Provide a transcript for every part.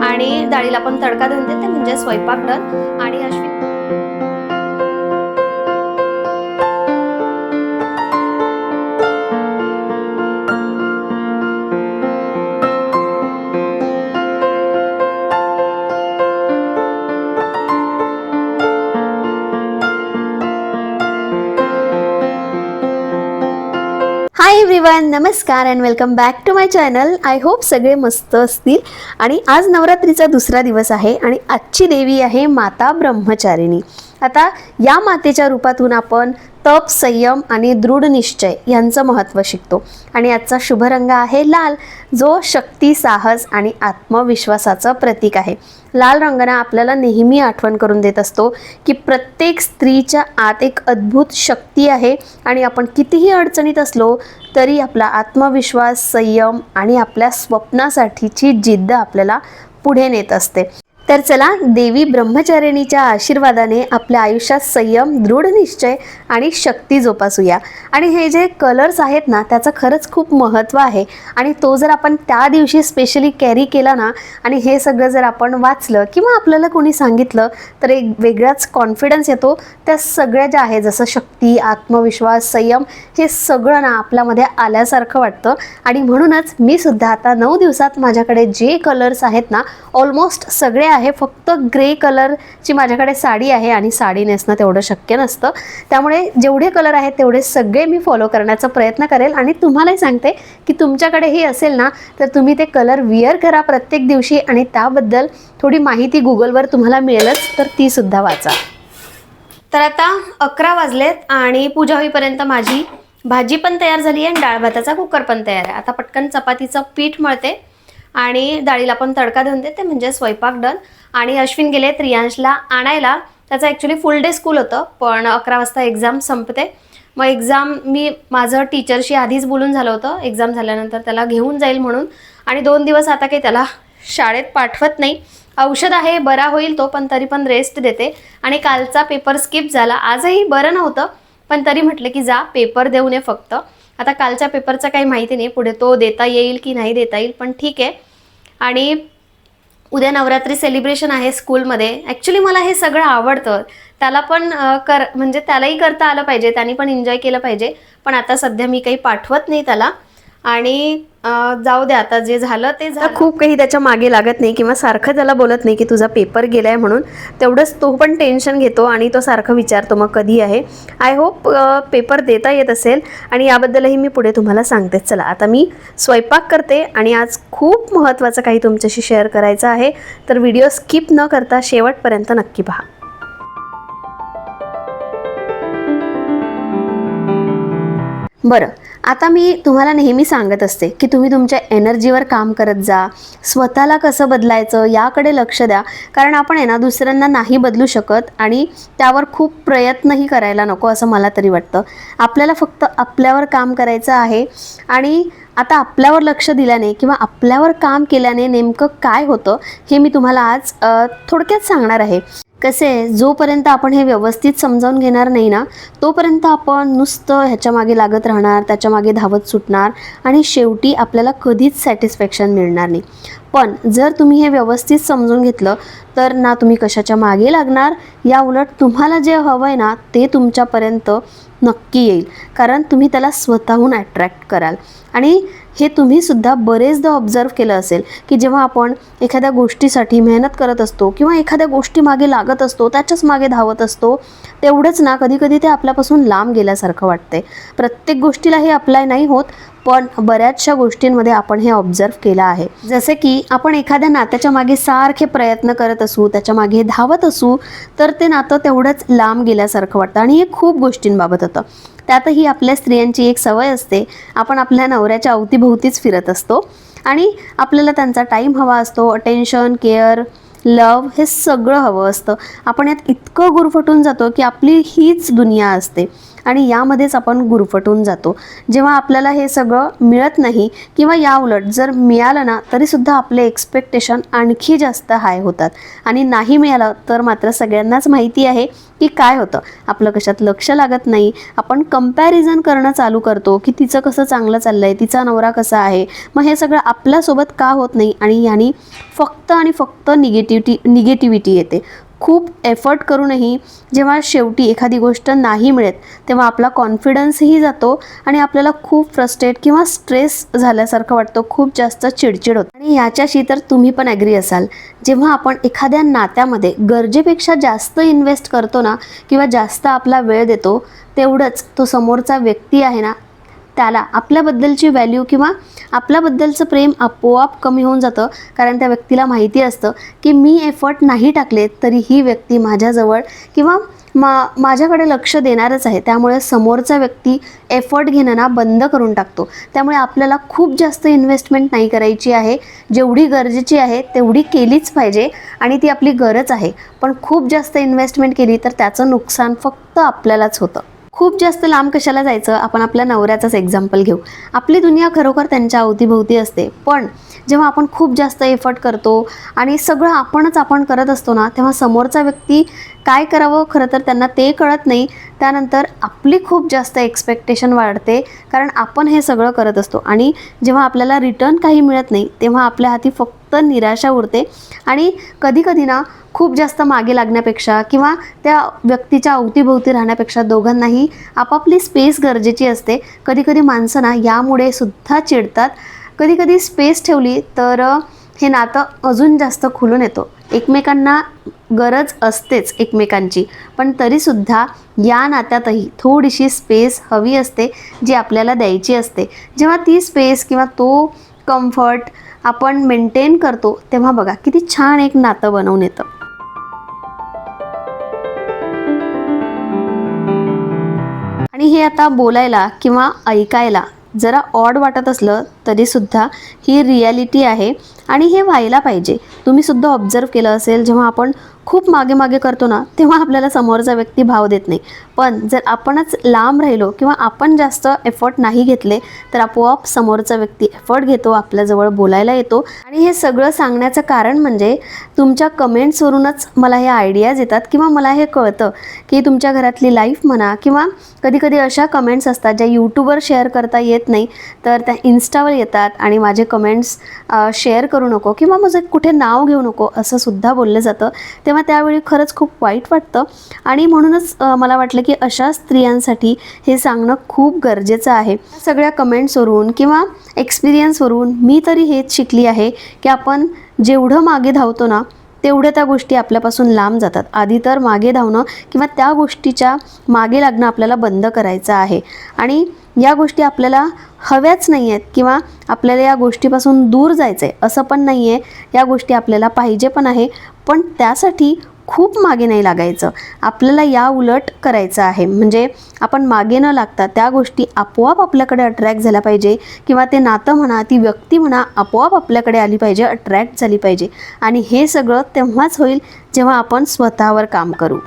आणि डाळीला पण तडका देऊन देते म्हणजे स्वयंपाक डन आणि अश्विन हाय नमस्कार and welcome back to my channel I hope सगळे मस्त असतील. आणि आज नवरात्रीचा दुसरा दिवस आहे आणि आजची देवी आहे माता ब्रह्मचारिणी. आता या मातेच्या रूपातून आपण तप संयम आणि दृढ निश्चय यांचं महत्त्व शिकतो. आणि आजचा शुभ रंग आहे लाल जो शक्ती साहस आणि आत्मविश्वासाचं प्रतीक आहे. लाल रंगाने आपल्याला नेहमी आठवण करून देत असतो की प्रत्येक स्त्रीच्या आत एक अद्भुत शक्ती आहे आणि आपण कितीही अडचणीत असलो तरी आपला आत्मविश्वास संयम आणि आपल्या स्वप्नासाठीची जिद्द आपल्याला पुढे नेत असते. तर चला देवी ब्रह्मचारिणीच्या आशीर्वादाने आपल्या आयुष्यात संयम दृढ निश्चय आणि शक्ती जोपासूया. आणि हे जे कलर्स आहेत ना त्याचं खरंच खूप महत्त्व आहे. आणि तो जर आपण त्या दिवशी स्पेशली कॅरी केला ना आणि हे सगळं जर आपण वाचलं किंवा आपल्याला कोणी सांगितलं तर एक वेगळाच कॉन्फिडन्स येतो. त्या सगळ्या ज्या आहे जसं शक्ती आत्मविश्वास संयम हे सगळं ना आपल्यामध्ये आल्यासारखं वाटतं. आणि म्हणूनच मी सुद्धा आता नऊ दिवसात माझ्याकडे जे कलर्स आहेत ना ऑलमोस्ट सगळे आहे. फक्त ग्रे कलरची माझ्याकडे साडी आहे आणि साडी नेसणं तेवढं शक्य नसतं. त्यामुळे जेवढे कलर आहेत तेवढे सगळे मी फॉलो करण्याचा प्रयत्न करेल. आणि तुम्हालाही सांगते की तुमच्याकडेही असेल ना तर तुम्ही ते कलर विअर करा प्रत्येक दिवशी आणि त्याबद्दल थोडी माहिती गुगलवर तुम्हाला मिळेलच तर ती सुद्धा वाचा. तर आता अकरा वाजलेत आणि पूजा होईपर्यंत माझी भाजी पण तयार झाली आहे आणि डाळ भाताचा कुकर पण तयार आहे. आता पटकन चपातीचं पीठ मळते. आणि डाळीला पण तडका देऊन देते म्हणजे स्वयंपाक डन आणि अश्विन गेले त्रियांशला आणायला. त्याचं ॲक्च्युली फुल डे स्कूल होतं पण अकरा वाजता एक्झाम संपते. मग एक्झाम मी माझं टीचरशी आधीच बोलून झालं होतं. एक्झाम झाल्यानंतर त्याला घेऊन जाईल म्हणून. आणि दोन दिवस आता काही त्याला शाळेत पाठवत नाही. औषध आहे बरा होईल तो पण तरी पण रेस्ट देते. आणि कालचा पेपर स्किप झाला. आजही बरं नव्हतं पण तरी म्हटलं की जा पेपर देऊ नये फक्त. आता कालच्या पेपरचं काही माहिती नाही पुढे तो देता येईल की नाही देता येईल पण ठीक आहे. आणि उद्या नवरात्री सेलिब्रेशन आहे स्कूलमध्ये ॲक्च्युली मला हे सगळं आवडतं. त्याला पण कर म्हणजे त्यालाही करता आलं पाहिजे त्याने पण एन्जॉय केलं पाहिजे. पण आता सध्या मी काही पाठवत नाही त्याला. आणि जाऊ दे आता जे झालं ते झालं. खूप काही त्याच्यामागे लागत नाही किंवा सारखं त्याला बोलत नाही की तुझा पेपर गेलाय म्हणून. तेवढंच तो पण टेन्शन घेतो आणि तो सारखं विचारतो मग कधी आहे? आय होप पेपर देता येत असेल आणि याबद्दलही मी पुढे तुम्हाला सांगते. चला आता मी स्वयंपाक करते आणि आज खूप महत्त्वाचं काही तुमच्याशी शेअर करायचं आहे. तर व्हिडिओ स्किप न करता शेवटपर्यंत नक्की पहा. बरं आता मी तुम्हाला नेहमी सांगत असते की तुम्ही तुमच्या एनर्जीवर काम करत जा स्वतःला कसं बदलायचं याकडे लक्ष द्या. कारण आपण आहे ना दुसऱ्यांना नाही बदलू शकत आणि त्यावर खूप प्रयत्नही करायला नको असं मला तरी वाटतं. आपल्याला फक्त आपल्यावर काम करायचं आहे आणि आता आपल्यावर लक्ष दिल्याने किंवा आपल्यावर काम केल्याने नेमकं काय होतं हे मी तुम्हाला आज थोडक्यात सांगणार आहे. कसे जोपर्यंत आपण हे व्यवस्थित समजावून घेणार नाही ना तोपर्यंत आपण नुसतं ह्याच्या मागे लागत राहणार त्याच्यामागे धावत सुटणार आणि शेवटी आपल्याला कधीच सॅटिस्फॅक्शन मिळणार नाही. पण जर तुम्ही हे व्यवस्थित समजून घेतलं तर ना तुम्ही कशाच्या मागे लागणार या उलट तुम्हाला जे हवं आहे ना ते तुमच्यापर्यंत नक्की येईल. कारण तुम्ही त्याला स्वतःहून अट्रॅक्ट कराल. आणि हे तुम्हीसुद्धा बरेचदा ऑब्झर्व केलं असेल की जेव्हा आपण एखाद्या गोष्टीसाठी मेहनत करत असतो किंवा एखाद्या गोष्टी मागे लागत असतो त्याच्याच मागे धावत असतो तेवढंच ना कधीकधी ते आपल्यापासून लांब गेल्यासारखं वाटते प्रत्येक गोष्टीला हे अप्लाय नाही होत पण बऱ्याचशा गोष्टींमध्ये आपण हे ऑब्झर्व केलं आहे. जसे की आपण एखाद्या नात्याच्या मागे सारखे प्रयत्न करत असू त्याच्यामागे धावत असू तर ते नातं तेवढंच लांब गेल्यासारखं वाटतं. आणि हे खूप गोष्टींबाबत होतं. त्यातही आपल्या स्त्रियांची एक सवय असते. आपण आपल्या नवऱ्याच्या अवतीभोवतीच फिरत असतो. आणि आपल्याला त्यांचा टाईम हवा असतो. अटेन्शन केअर लव हे सगळं हवं असतं. आपण यात इतकं गुरफटून जातो की आपली हीच दुनिया असते. आणि यामध्येच आपण गुरफटून जातो. जेव्हा आपल्याला हे सगळं मिळत नाही किंवा या उलट जर मिळालं ना तरीसुद्धा आपले एक्सपेक्टेशन आणखी जास्त हाय होतात. आणि नाही मिळालं तर मात्र सगळ्यांनाच माहिती आहे की काय होतं. आपलं कशात लक्ष लागत नाही. आपण कंपॅरिझन करणं चालू करतो की तिचं कसं चांगलं चाललं आहे तिचा नवरा कसा आहे. मग हे सगळं आपल्यासोबत का होत नाही? आणि यांनी फक्त आणि फक्त निगेटिव्हिटी निगेटिव्हिटी येते. खूप एफर्ट करूनही जेव्हा शेवटी एखादी गोष्ट नाही मिळत तेव्हा आपला कॉन्फिडन्सही जातो आणि आपल्याला खूप फ्रस्ट्रेट किंवा स्ट्रेस झाल्यासारखं वाटतो. खूप जास्त चिडचिड होतं. आणि याच्याशी तर तुम्ही पण ॲग्री असाल. जेव्हा आपण एखाद्या नात्यामध्ये गरजेपेक्षा जास्त इन्व्हेस्ट करतो ना किंवा जास्त आपला वेळ देतो तेवढंच तो समोरचा व्यक्ती आहे ना त्याला आपल्याबद्दलची व्हॅल्यू किंवा आपल्याबद्दलचं प्रेम आपोआप कमी होऊन जातं. कारण त्या व्यक्तीला माहिती असतं की मी एफर्ट नाही टाकले तरी ही व्यक्ती माझ्याजवळ किंवा मा माझ्याकडे लक्ष देणारच आहे. त्यामुळे समोरचा व्यक्ती एफर्ट घेणं ना बंद करून टाकतो. त्यामुळे आपल्याला खूप जास्त इन्व्हेस्टमेंट नाही करायची आहे. जेवढी गरजेची आहे तेवढी केलीच पाहिजे आणि ती आपली गरज आहे. पण खूप जास्त इन्व्हेस्टमेंट केली तर त्याचं नुकसान फक्त आपल्यालाच होतं. खूप जास्त लांब कशाला जायचं? आपण आपल्या नवऱ्याचाच एक्झाम्पल घेऊ. आपली दुनिया खरोखर त्यांच्या अवतीभोवती असते. पण जेव्हा आपण खूप जास्त एफर्ट करतो आणि सगळं आपणच आपण करत असतो ना तेव्हा समोरचा व्यक्ती काय करावं खरं तर त्यांना ते कळत नाही. त्यानंतर आपली खूप जास्त एक्सपेक्टेशन वाढते. कारण आपण हे सगळं करत असतो. आणि जेव्हा आपल्याला रिटर्न काही मिळत नाही तेव्हा आपल्या हाती फक्त निराशा उरते आणि कधीकधी ना खूप जास्त मागे लागण्यापेक्षा किंवा त्या व्यक्तीच्या अवतीभोवती राहण्यापेक्षा दोघांनाही आपापली स्पेस गरजेची असते. कधीकधी माणसं ना यामुळे सुद्धा चिडतात. कधीकधी स्पेस ठेवली तर हे नातं अजून जास्त खुलून येतो. एकमेकांना गरज असतेच एकमेकांची. पण तरीसुद्धा या नात्यातही थोडीशी स्पेस हवी असते जी आपल्याला द्यायची असते. जेव्हा ती स्पेस किंवा तो कम्फर्ट आपण मेंटेन करतो तेव्हा बघा किती छान एक नातं बनवून येतं. आणि हे आता बोलायला किंवा ऐकायला जरा ऑड वाटत असलं तरीसुद्धा ही रियालिटी आहे. आणि हे व्हायला पाहिजे. तुम्ही सुद्धा ऑब्झर्व केलं असेल जेव्हा आपण खूप मागे मागे करतो ना तेव्हा आपल्याला समोरचा व्यक्ती भाव देत नाही. पण जर आपणच लांब राहिलो किंवा आपण जास्त एफर्ट नाही घेतले तर आपोआप समोरचा व्यक्ती एफर्ट घेतो आपल्याजवळ बोलायला येतो. आणि हे सगळं सांगण्याचं कारण म्हणजे तुमच्या कमेंट्सवरूनच मला हे आयडियाज येतात किंवा मला हे कळतं की तुमच्या घरातली लाईफ म्हणा किंवा कधी कधी अशा कमेंट्स असतात ज्या यूट्यूबवर शेअर करता येत नाही तर त्या इन्स्टावर येतात आणि माझे कमेंट्स शेअर करू नको किंवा माझं कुठे नाव घेऊ नको असं सुद्धा बोललं जातं. तेव्हा त्यावेळी खरंच खूप वाईट वाटतं. आणि म्हणूनच मला वाटलं की अशा स्त्रियांसाठी हे सांगणं खूप गरजेचं आहे. सगळ्या कमेंट्सवरून किंवा एक्सपिरियन्सवरून मी तरी हेच शिकली आहे की आपण जेवढं मागे धावतो ना तेवढ्या त्या गोष्टी आपल्यापासून लांब जातात. आधी तर मागे धावणं किंवा त्या गोष्टीच्या मागे लागणं आपल्याला बंद करायचं आहे. आणि या गोष्टी आपल्याला हव्याच नाही आहेत किंवा आपल्याला या गोष्टीपासून दूर जायचं आहे असं पण नाही आहे या गोष्टी आपल्याला पाहिजे पण आहे. पण त्यासाठी खूप मागे नाही लागायचं. आपल्याला या उलट करायचं आहे. म्हणजे आपण मागे न लागता त्या गोष्टी आपोआप आपल्याकडे अट्रॅक्ट झाल्या पाहिजे किंवा ते नातं म्हणा ती व्यक्ती म्हणा आपोआप आपल्याकडे आली पाहिजे अट्रॅक्ट झाली पाहिजे. आणि हे सगळं तेव्हाच होईल जेव्हा आपण स्वतःवर काम करू.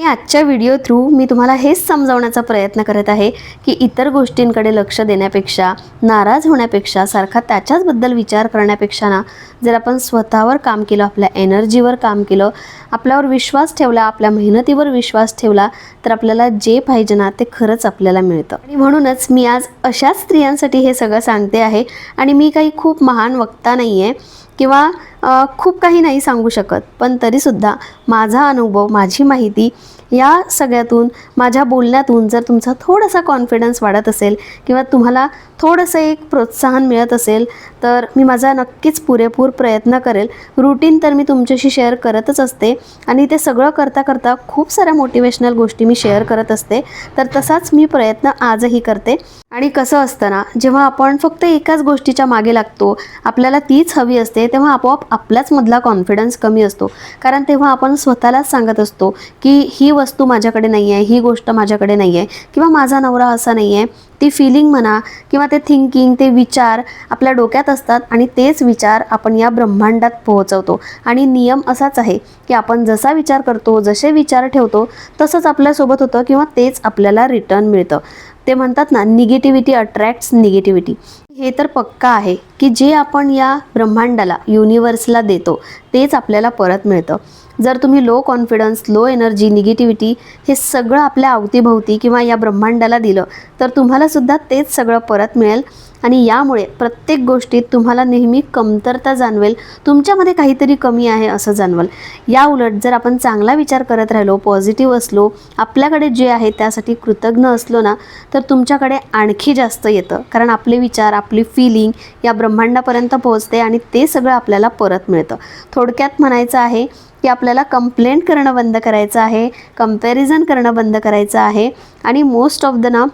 आणि आजच्या व्हिडिओ थ्रू मी तुम्हाला हेच समजावण्याचा प्रयत्न करत आहे की इतर गोष्टींकडे लक्ष देण्यापेक्षा नाराज होण्यापेक्षा सारखा त्याच्याचबद्दल विचार करण्यापेक्षा ना जर आपण स्वतःवर काम केलं आपल्या एनर्जीवर काम केलं आपल्यावर विश्वास ठेवला आपल्या मेहनतीवर विश्वास ठेवला तर आपल्याला जे पाहिजे ना ते खरंच आपल्याला मिळतं. आणि म्हणूनच मी आज अशाच स्त्रियांसाठी हे सगळं सांगते आहे आणि मी काही खूप महान वक्ता नाही आहे किंवा खूप काही नाही सांगू शकत. पण तरीसुद्धा माझा अनुभव माझी माहिती या सगळ्यातून माझ्या बोलण्यातून जर तुमचा थोडासा कॉन्फिडन्स वाढत असेल किंवा तुम्हाला थोडंसं एक प्रोत्साहन मिळत असेल तर मी माझा नक्कीच पुरेपूर प्रयत्न करेल. रुटीन तर मी तुमच्याशी शेअर करतच असते आणि ते सगळं करता करता खूप साऱ्या मोटिवेशनल गोष्टी मी शेअर करत असते. तर तसाच मी प्रयत्न आजही करते. आणि कसं असतं ना जेव्हा आपण फक्त एकाच गोष्टीच्या मागे लागतो आपल्याला तीच हवी असते तेव्हा आपोआप आपल्याच मधला कॉन्फिडन्स कमी असतो. कारण तेव्हा आपण स्वतःलाच सांगत असतो की ही वस्तू माझ्याकडे नाही आहे ही गोष्ट माझ्याकडे नाही आहे किंवा माझा नवरा असा नाही आहे ती फिलिंग म्हणा किंवा ते थिंकिंग ते विचार आपल्या डोक्यात असतात आणि तेच विचार आपण या ब्रह्मांडात पोहोचवतो. आणि नियम असाच आहे की आपण जसा विचार करतो जसे विचार ठेवतो तसंच आपल्यासोबत होतं किंवा तेच आपल्याला रिटर्न मिळतं. ते म्हणतात ना निगेटिव्हिटी अट्रॅक्ट्स निगेटिव्हिटी हे तर पक्का आहे की जे आपण या ब्रह्मांडाला युनिवर्सला देतो तेच आपल्याला परत मिळतं. जर तुम्ही low confidence low energy negativity हे सगळं आपल्या अवतीभोवती किंवा या ब्रह्मांडाला दिलं तर तुम्हालासुद्धा तेच सगळं परत मिळेल. आणि यामुळे प्रत्येक गोष्टीत तुम्हाला नेहमी कमतरता जाणवेल. तुमच्यामध्ये काहीतरी कमी आहे असं जाणवेल. या उलट जर आपण चांगला विचार करत राहिलो पॉझिटिव्ह असलो आपल्याकडे जे आहे त्यासाठी कृतज्ञ असलो ना तर तुमच्याकडे आणखी जास्त येतं. कारण आपले विचार आपली फिलिंग या ब्रह्मांडापर्यंत पोहोचते आणि ते सगळं आपल्याला परत मिळतं. थोडक्यात म्हणायचं आहे की आपल्याला कंप्लेंट करणं बंद करायचं आहे कंपॅरिझन करणं बंद करायचं आहे. आणि मोस्ट ऑफ द ना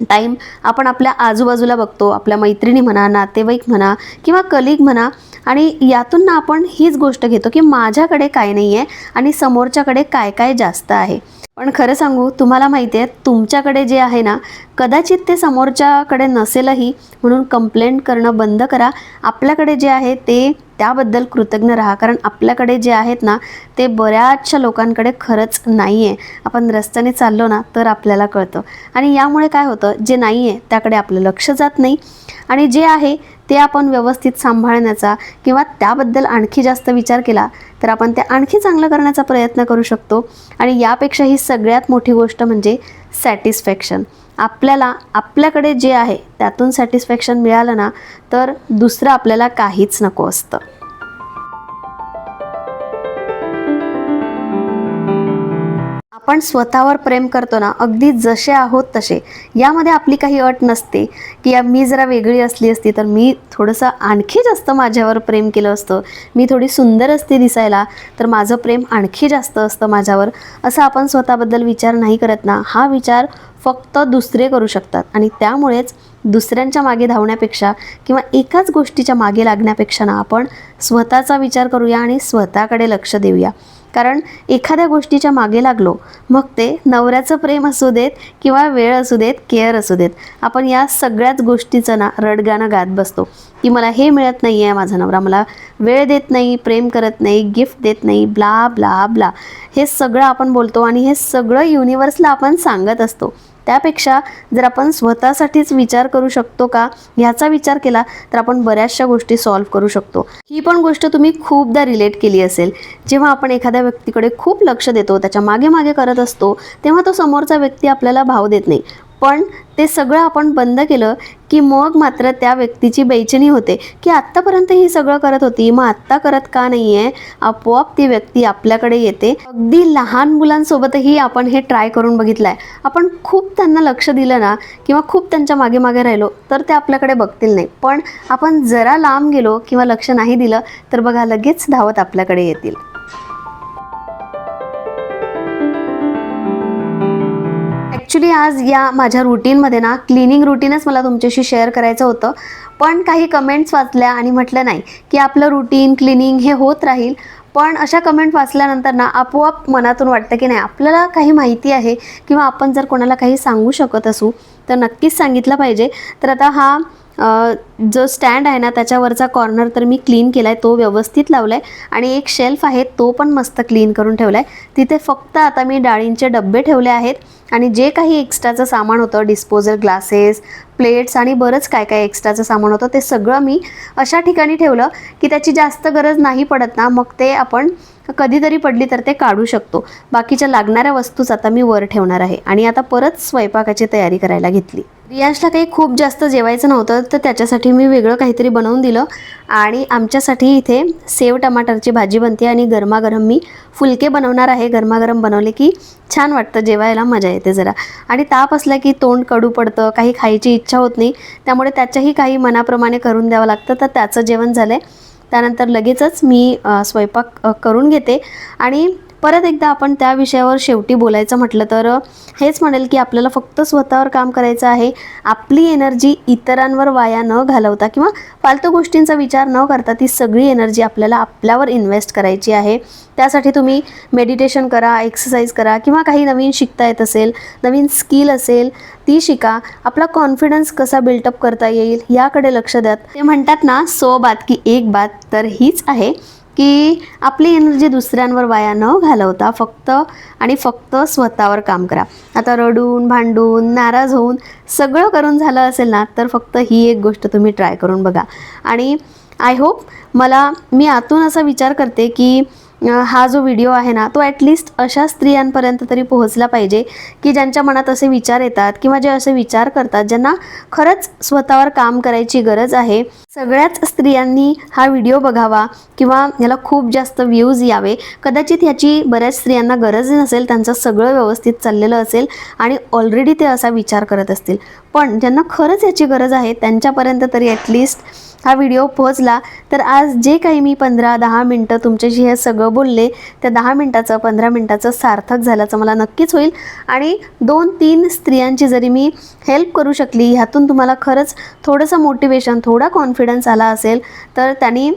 टाईम आपण आपल्या आजूबाजूला बघतो आपल्या मैत्रिणी म्हणा नातेवाईक म्हणा किंवा कलिग म्हणा आणि यातून ना आपण हीच गोष्ट घेतो की माझ्याकडे काय नाही आहे आणि समोरच्याकडे काय काय जास्त आहे. पण खरं सांगू तुम्हाला माहिती आहे तुमच्याकडे जे आहे ना कदाचित ते समोरच्याकडे नसेलही म्हणून कंप्लेंट करणं बंद करा. आपल्याकडे जे आहे ते त्याबद्दल कृतज्ञ राहा. कारण आपल्याकडे जे आहेत ना ते बऱ्याचशा लोकांकडे खरंच नाही आहे आपण रस्त्याने चाललो ना तर आपल्याला कळतं. आणि यामुळे काय होतं जे नाही आहे त्याकडे आपलं लक्ष जात नाही. आणि जे आहे ते आपण व्यवस्थित सांभाळण्याचा किंवा त्याबद्दल आणखी जास्त विचार केला तर आपण ते आणखी चांगलं करण्याचा प्रयत्न करू शकतो. आणि यापेक्षा ही सगळ्यात मोठी गोष्ट म्हणजे सॅटिस्फॅक्शन. आपल्याला आपल्याकडे जे आहे त्यातून सॅटिस्फॅक्शन मिळालं ना तर दुसरं आपल्याला काहीच नको असतं. आपण स्वतःवर प्रेम करतो ना अगदी जसे आहोत तसे. यामध्ये आपली काही अट नसते की या मी जरा वेगळी असली असती तर मी थोडंसं आणखी जास्त माझ्यावर प्रेम केलं असतं. मी थोडी सुंदर असते दिसायला तर माझं प्रेम आणखी जास्त असतं माझ्यावर. असं आपण स्वतःबद्दल विचार नाही करत ना हा विचार फक्त दुसरे करू शकतात. आणि त्यामुळेच दुसऱ्यांच्या मागे धावण्यापेक्षा किंवा एकाच गोष्टीच्या मागे लागण्यापेक्षा ना आपण स्वतःचा विचार करूया आणि स्वतःकडे लक्ष देऊया. कारण एखाद्या गोष्टीच्या मागे लागलो मग ते नवऱ्याचं प्रेम असू देत किंवा वेळ असू देत केअर असू देत आपण या सगळ्याच गोष्टीचं ना रडगाणं गात बसतो. की मला हे मिळत नाही आहे माझा नवरा मला वेळ देत नाही प्रेम करत नाही गिफ्ट देत नाही ब्ला ब्ला ब्ला. हे सगळं आपण बोलतो आणि हे सगळं युनिवर्सला आपण सांगत असतो. त्यापेक्षा जर आपण स्वतःसाठीच विचार करू शकतो का ह्याचा विचार केला तर आपण बऱ्याचशा गोष्टी सॉल्व्ह करू शकतो. ही पण गोष्ट तुम्ही खूपदा रिलेट केली असेल. जेव्हा आपण एखाद्या व्यक्तीकडे खूप लक्ष देतो त्याच्यामागे मागे करत असतो तेव्हा तो समोरचा व्यक्ती आपल्याला भाव देत नाही. पण ते सगळं आपण बंद केलं की मग मात्र त्या व्यक्तीची बेचनी होते की आत्तापर्यंत ही सगळं करत होती. मग आत्ता करत का नाही आहे आपोआप ती व्यक्ती आपल्याकडे येते. अगदी लहान मुलांसोबतही आपण हे ट्राय करून बघितलं आहे आपण खूप त्यांना लक्ष दिलं ना किंवा खूप त्यांच्या मागे मागे राहिलो तर ते आपल्याकडे बघतील नाही. पण आपण जरा लांब गेलो किंवा लक्ष नाही दिलं तर बघा लगेच धावत आपल्याकडे येतील. ॲक्च्युली आज या माझ्या रुटीनमध्ये ना क्लिनिंग रुटीनच मला तुमच्याशी शेअर करायचं होतं. पण काही कमेंट्स वाचल्या आणि म्हटलं नाही की आपलं रुटीन क्लिनिंग हे होत राहील. पण अशा कमेंट वाचल्यानंतर ना आपोआप मनातून वाटतं की नाही आपल्याला काही माहिती आहे किंवा आपण जर कोणाला काही सांगू शकत असू तर नक्कीच सांगितलं पाहिजे. तर आता हा जो स्टँड आहे ना त्याच्यावरचा कॉर्नर तर मी क्लीन केला आहे तो व्यवस्थित लावला आहे आणि एक शेल्फ आहे तो पण मस्त क्लीन करून ठेवला आहे तिथे फक्त आता मी डाळींचे डब्बे ठेवले आहेत. आणि जे काही एक्स्ट्राचं सामान होतं डिस्पोजल ग्लासेस प्लेट्स आणि बरंच काय काय एक्स्ट्राचं सामान होतं ते सगळं मी अशा ठिकाणी ठेवलं की त्याची जास्त गरज नाही पडत ना. मग ते आपण कधीतरी पडली तर ते काढू शकतो. बाकीच्या लागणाऱ्या वस्तूच आता मी वर ठेवणार आहे. आणि आता परत स्वयंपाकाची तयारी करायला घेतली. रियाजला काही खूप जास्त जेवायचं नव्हतं तर त्याच्यासाठी मी वेगळं काहीतरी बनवून दिलं. आणि आमच्यासाठी इथे सेव टमाटरची भाजी बनते आणि गरमागरम मी फुलके बनवणार आहे. गरमागरम बनवले की छान वाटतं जेवायला मजा येते जरा. आणि ताप असला की तोंड कडू पडतं काही खायची इच्छा होत नाही. त्यामुळे त्याच्याही काही मनाप्रमाणे करून द्यावं लागतं. तर त्याचं जेवण झालं आहे त्यानंतर लगेचच मी स्वयंपाक करून घेते. आणि परत एकदा आपण त्या विषयावर शेवटी बोलायचं म्हटलं तर हेच म्हणेल की आपल्याला फक्त स्वतःवर काम करायचं आहे आपली एनर्जी इतरांवर वाया न घालवता किंवा फालतू गोष्टींचा विचार न करता ती सगळी एनर्जी आपल्याला आपल्यावर इन्व्हेस्ट करायची आहे. त्यासाठी तुम्ही मेडिटेशन करा एक्सरसाइज करा किंवा काही नवीन शिकता येत असेल नवीन स्किल असेल ती शिका. आपला कॉन्फिडन्स कसा बिल्टअप करता येईल याकडे लक्ष द्या. ते म्हणतात ना सो बात की एक बात तर हीच आहे. की आपली एनर्जी दुसऱ्यांवर वाया न घालवता फक्त आणि फक्त स्वतःवर काम करा. आता रडून भांडून नाराज होऊन सगळं करून झालं असेल ना तर फक्त ही एक गोष्ट तुम्ही ट्राय करून बघा. आणि आय होप मला मी आतून असा विचार करते की हा जो व्हिडिओ आहे ना तो ॲटलिस्ट अशा स्त्रियांपर्यंत तरी पोहोचला पाहिजे की ज्यांच्या मनात असे विचार येतात किंवा जे असे विचार करतात ज्यांना खरंच स्वतःवर काम करायची गरज आहे. सगळ्याच स्त्रियांनी हा व्हिडिओ बघावा किंवा याला खूप जास्त व्ह्यूज यावे. कदाचित ह्याची बऱ्याच स्त्रियांना गरज नसेल त्यांचं सगळं व्यवस्थित चाललेलं असेल आणि ऑलरेडी ते असा विचार करत असतील. पण ज्यांना खरंच याची गरज आहे त्यांच्यापर्यंत तरी ॲटलिस्ट हा व्हिडिओ पोहोचला. तर आज जे काही मी पंधरा दहा मिनटं तुमच्याशी हे सगळं बोलले त्या दहा मिनटाचं पंधरा मिनटाचं सार्थक झाल्याचं मला नक्कीच होईल. आणि दोन तीन स्त्रियांची जरी मी हेल्प करू शकली ह्यातून तुम्हाला खरंच थोडंसं मोटिवेशन थोडा कॉन्फिडन्स आला असेल तर त्यांनी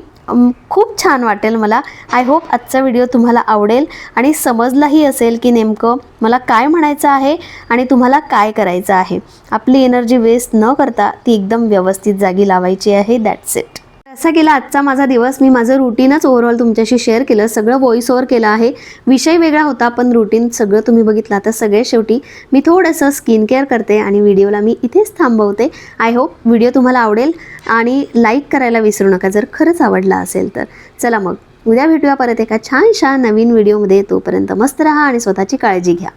खूप छान वाटेल मला. आय होप आजचा व्हिडिओ तुम्हाला आवडेल आणि समजलाही असेल की नेमकं मला काय म्हणायचं आहे आणि तुम्हाला काय करायचं आहे. आपली एनर्जी वेस्ट न करता ती एकदम व्यवस्थित जागी लावायची आहे. दॅट्स इट कसा गेला आजचा माझा दिवस? मी माझं रुटीनच ओव्हरऑल तुमच्याशी शेअर केलं. सगळं व्हॉइस ओव्हर केलं आहे. विषय वेगळा होता पण रुटीन सगळं तुम्ही बघितलं. आता सगळे शेवटी मी थोडंसं स्किन केअर करते आणि व्हिडिओला मी इथेच थांबवते. आय होप व्हिडिओ तुम्हाला आवडेल आणि लाईक करायला विसरू नका. जर खरंच आवडला असेल तर. चला मग उद्या भेटूया परत एका छानशा नवीन व्हिडिओमध्ये तोपर्यंत मस्त राहा आणि स्वतःची काळजी घ्या.